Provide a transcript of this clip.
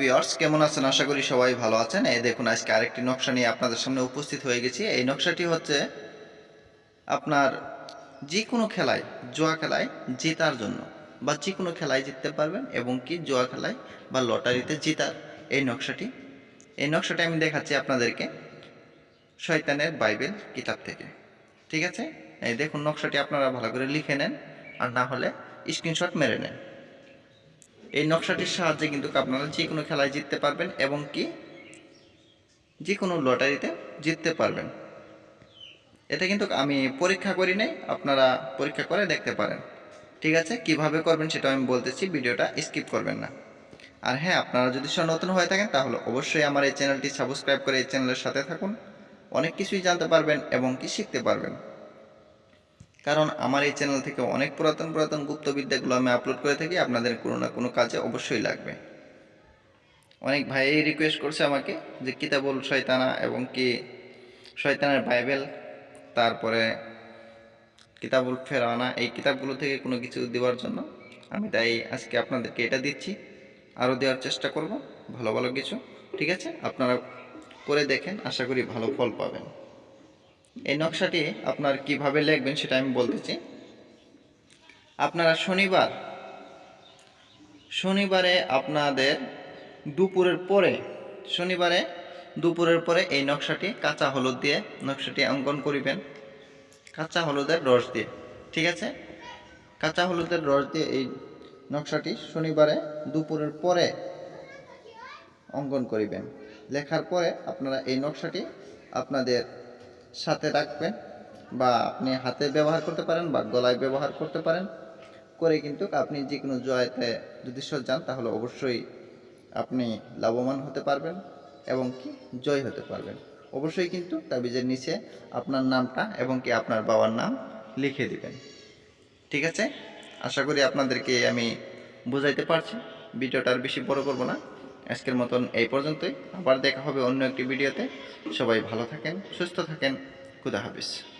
বিয়ার্স কেমন আছেন? আশা করি সবাই ভালো আছেন। এই দেখুন, আজকে আরেকটি নকশা নিয়ে আপনাদের সামনে উপস্থিত হয়ে গেছি। এই নকশাটি হচ্ছে আপনার যে কোনো খেলায়, জুয়া খেলায় জেতার জন্য বা যে কোনো খেলায় জিততে পারবেন এবং কি জুয়া খেলায় বা লটারিতে জেতার এই নকশাটি। এই নকশাটি আমি দেখাচ্ছি আপনাদেরকে শয়তানের বাইবেল কিতাব থেকে। ঠিক আছে? এই দেখুন, নকশাটি আপনারা ভালো করে লিখে নেন আর না হলে স্ক্রিনশট মেরে নেন। এই নকশাটির সাহায্যে কিন্তু আপনারা যে কোনো খেলায় জিততে পারবেন এবং কি যে কোনো লটারিতে জিততে পারবেন। এটা কিন্তু আমি পরীক্ষা করি নাই, আপনারা পরীক্ষা করে দেখতে পারেন। ঠিক আছে, কীভাবে করবেন সেটা আমি বলতেছি, ভিডিওটা স্কিপ করবেন না। আর হ্যাঁ আপনারা যদি সব নতুন হয়ে থাকেন, তাহলে অবশ্যই আমার এই চ্যানেলটি সাবস্ক্রাইব করে এই চ্যানেলের সাথে থাকুন। অনেক কিছুই জানতে পারবেন এবং কি শিখতে পারবেন। কারণ আমার এই চ্যানেল থেকে অনেক পুরাতন পুরাতন গুপ্তবিদ্যাগুলো আমি আপলোড করে থাকি, আপনাদের কোনো না কোনো কাজে অবশ্যই লাগবে। অনেক ভাই রিকোয়েস্ট করছে আমাকে যে কিতাবুল শয়তানা এবং কি শয়তানের বাইবেল, তারপরে কিতাবুল ফেরানা এই কিতাবগুলো থেকে কোনো কিছু দেওয়ার জন্য আমি তাই আজকে আপনাদেরকে এটা দিচ্ছি। আরও দেওয়ার চেষ্টা করব, ভালো ভালো কিছু, ঠিক আছে? আপনারা করে দেখেন, আশা করি ভালো ফল পাবেন। এই নকশাটি আপনার কীভাবে লিখবেন সেটা আমি বলতেছি। আপনারা শনিবার, শনিবারে আপনাদের দুপুরের পরে, শনিবারে দুপুরের পরে এই নকশাটি কাঁচা হলুদ দিয়ে নকশাটি অঙ্কন করিবেন। কাঁচা হলুদের রস দিয়ে, ঠিক আছে? কাঁচা হলুদের রস দিয়ে এই নকশাটি শনিবারে দুপুরের পরে অঙ্কন করিবেন। লেখার পরে আপনারা এই নকশাটি আপনাদের সাথে রাখবেন বা আপনি হাতে ব্যবহার করতে পারেন বা গলায় ব্যবহার করতে পারেন। করে কিন্তু আপনি যে কোনো জয়তে যদি যান, তাহলে অবশ্যই আপনি লাভবান হতে পারবেন এবং কি জয় হতে পারবেন। অবশ্যই কিন্তু তাবিজের নিচে আপনার নামটা এবং কি আপনার বাবার নাম লিখে দিবেন। ঠিক আছে? আশা করি আপনাদেরকে আমি বোঝাইতে পারছি। ভিডিওটা আর বেশি বড় করব না। আজকের মতন এই পর্যন্তই। আবার দেখা হবে অন্য একটি ভিডিওতে। সবাই ভালো থাকেন, সুস্থ থাকেন। খুদা হাফিজ।